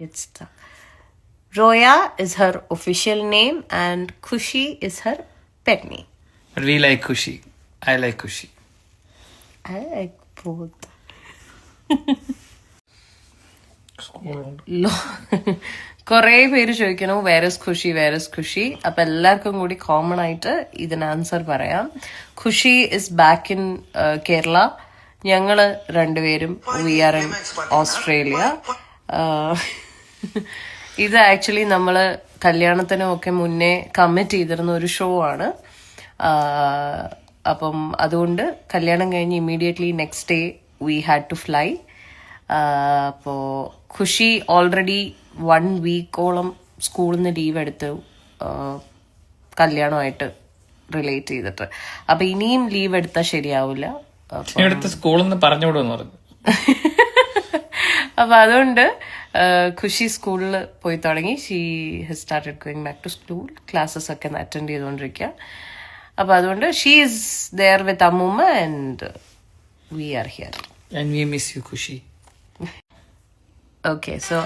It's the Roya is her official name and Kushi is her pet name. But we like Kushi. I like Kushi. I like both. കുറേ പേര് ചോദിക്കണു where's Khushi where's Khushi അപ്പൊ എല്ലാവർക്കും കൂടി common ആയിട്ട് ഇതിന് answer പറയാം Khushi is back in Kerala ഞങ്ങൾ രണ്ടുപേരും we are in Australia Uh, ഇത് ആക്ച്വലി നമ്മൾ കല്യാണത്തിനും ഒക്കെ മുന്നേ കമ്മിറ്റ് ചെയ്തിരുന്ന ഒരു ഷോ ആണ്. അപ്പം അതുകൊണ്ട് കല്യാണം കഴിഞ്ഞ് immediately next day we had to fly അപ്പോൾ ഖുഷി ഓൾറെഡി വൺ വീക്കോളം സ്കൂളിൽ നിന്ന് ലീവ് എടുത്തു കല്യാണമായിട്ട് റിലേറ്റ് ചെയ്തിട്ട്. അപ്പൊ ഇനിയും ലീവ് എടുത്താൽ ശരിയാവില്ല സ്കൂളിൽ നിന്ന് പറഞ്ഞു. അപ്പൊ അതുകൊണ്ട് ഖുഷി സ്കൂളിൽ പോയി തുടങ്ങി. She has started going back to school classes ഒക്കെ അറ്റൻഡ് ചെയ്തുകൊണ്ടിരിക്കുക അപ്പൊ അതുകൊണ്ട് ഷീ ഈസ് ദെയർ വിത്ത് അമ്മൂമ്മ and we are here and we miss you Khushi okay so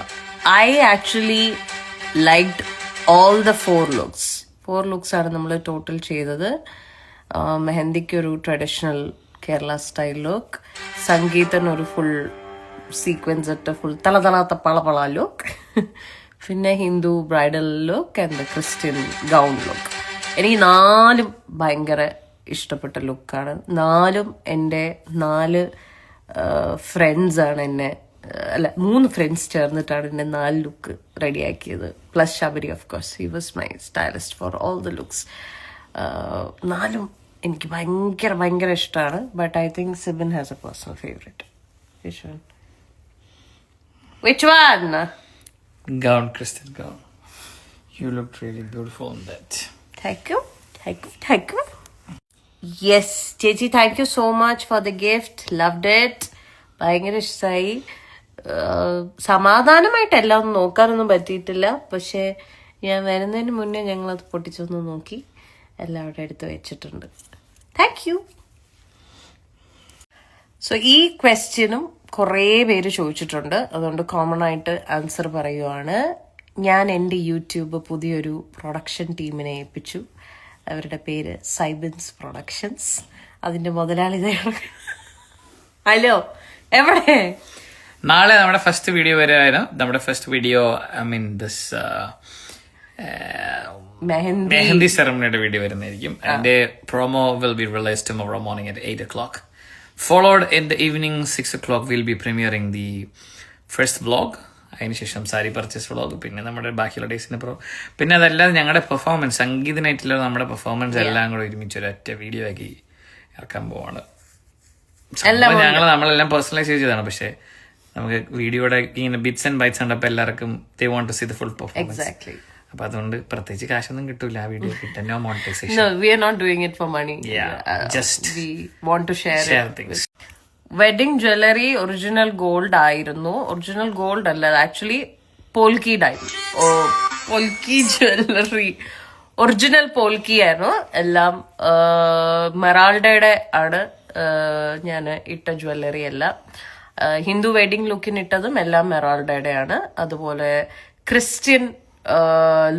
I actually liked all the four looks four looks ആണ് നമ്മൾ total ചെയ്തത്. മെഹന്തിക്ക് ഒരു ട്രഡീഷണൽ കേരള സ്റ്റൈൽ ലുക്ക് സംഗീതന് ഒരു ഫുൾ സീക്വൻസ് ഇട്ട് ഫുൾ തളതളാത്ത പളപള ലുക്ക് പിന്നെ Hindu bridal look and Christian gown look എനിക്ക് നാലും ഭയങ്കര ഇഷ്ടപ്പെട്ട ലുക്കാണ് നാലും എന്റെ നാല് ഫ്രണ്ട്സാണ് എന്നെ അല്ല മൂന്ന് ഫ്രണ്ട്സ് ചേർന്നിട്ടാണ് എന്നെ നാല് look റെഡിയാക്കിയത് plus Sabari of course he was my stylist for all the looks നാലും എനിക്ക് ഭയങ്കര ഭയങ്കര ഇഷ്ടമാണ്. But I think Sibin has a personal favourite which one one? Gown, Kristen, gown. You looked really beautiful in that. Thank you. Thank you. Thank you. Yes ചേച്ചി thank you so much for the gift loved it ഭയങ്കര ഇഷ്ടമായി സമാധാനമായിട്ട് എല്ലാം ഒന്നും നോക്കാനൊന്നും പറ്റിയിട്ടില്ല പക്ഷേ ഞാൻ വരുന്നതിന് മുന്നേ ഞങ്ങളത് പൊട്ടിച്ചൊന്ന് നോക്കി എല്ലാം അവിടെ എടുത്ത് വെച്ചിട്ടുണ്ട് താങ്ക് യു സോ ഈ ക്വസ്റ്റ്യനും കുറേ പേര് ചോദിച്ചിട്ടുണ്ട്. അതുകൊണ്ട് കോമൺ ആയിട്ട് ആൻസർ പറയുവാണ്. ഞാൻ എന്റെ യൂട്യൂബ് പുതിയൊരു പ്രൊഡക്ഷൻ ടീമിനെ ഏൽപ്പിച്ചു. അവരുടെ പേര് സൈബൻസ് പ്രൊഡക്ഷൻസ് അതിന്റെ മുതലാളി ഹലോ എവിടെ? നാളെ നമ്മുടെ ഫസ്റ്റ് വീഡിയോ വരുമായിരുന്നു നമ്മുടെ first video I mean this mehndi. സെറമണിയുടെ video വരുന്നതായിരിക്കും. അതിന്റെ promo will be release tomorrow morning at eight o'clock followed in the evening six o'clock will be premiering the first vlog അതിനുശേഷം sari purchase vlog പിന്നെ നമ്മുടെ ബാക്കിയുള്ള ഡേയ്സിന്റെ pro പിന്നെ അതല്ലാതെ ഞങ്ങളുടെ performance സംഗീത നൈറ്റിലെ നമ്മുടെ പെർഫോമൻസ് എല്ലാം കൂടെ ഒരുമിച്ച് ഒരൊറ്റ വീഡിയോ ആക്കി ഇറക്കാൻ പോവാണ്. ഞങ്ങൾ നമ്മളെല്ലാം പേഴ്സണലൈസ് ചെയ്തതാണ് പക്ഷേ നമുക്ക് വീഡിയോയുടെ ഇങ്ങനെ ബിറ്റ്സ് ആൻഡ് ബൈറ്റ്സ് ഉണ്ടപ്പോൾ എല്ലാവർക്കും they want to see the full performance exactly അപ്പൊ അതുകൊണ്ട് പ്രത്യേകിച്ച് കാശൊന്നും കിട്ടൂല. ആ വീഡിയോ കിട്ടാൻ monetisation we are not doing it for money just we want to share share things wedding jewellery original gold ആയിരുന്നു. ഒറിജിനൽ ഗോൾഡ് അല്ല actually polki oh polki jewellery original polki ആയിരുന്നു. എല്ലാം മെറാൾഡയുടെ ആണ് ഞാൻ ഇട്ട ജ്വല്ലറി എല്ലാം. ഹിന്ദു വെഡിങ് ലുക്കിന് ഇട്ടതും എല്ലാം മെറാൾഡയുടെ ആണ്. അതുപോലെ ക്രിസ്ത്യൻ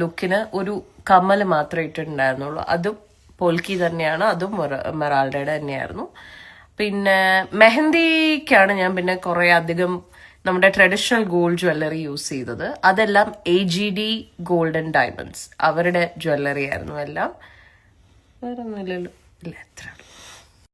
ലുക്കിന് ഒരു കമ്മൽ മാത്രമേ ഇട്ടിട്ടുണ്ടായിരുന്നുള്ളൂ. അതും പോൽക്കി തന്നെയാണ് അതും മെറാൾഡയുടെ തന്നെയായിരുന്നു. പിന്നെ മെഹന്തിക്കാണ് ഞാൻ പിന്നെ കുറെ അധികം നമ്മുടെ ട്രഡീഷണൽ ഗോൾഡ് ജ്വല്ലറി യൂസ് ചെയ്തത്. അതെല്ലാം A G D golden diamonds അവരുടെ ജ്വല്ലറി ആയിരുന്നു എല്ലാം. വേറെ ഒന്നുമില്ലല്ലോ ഇല്ല എത്ര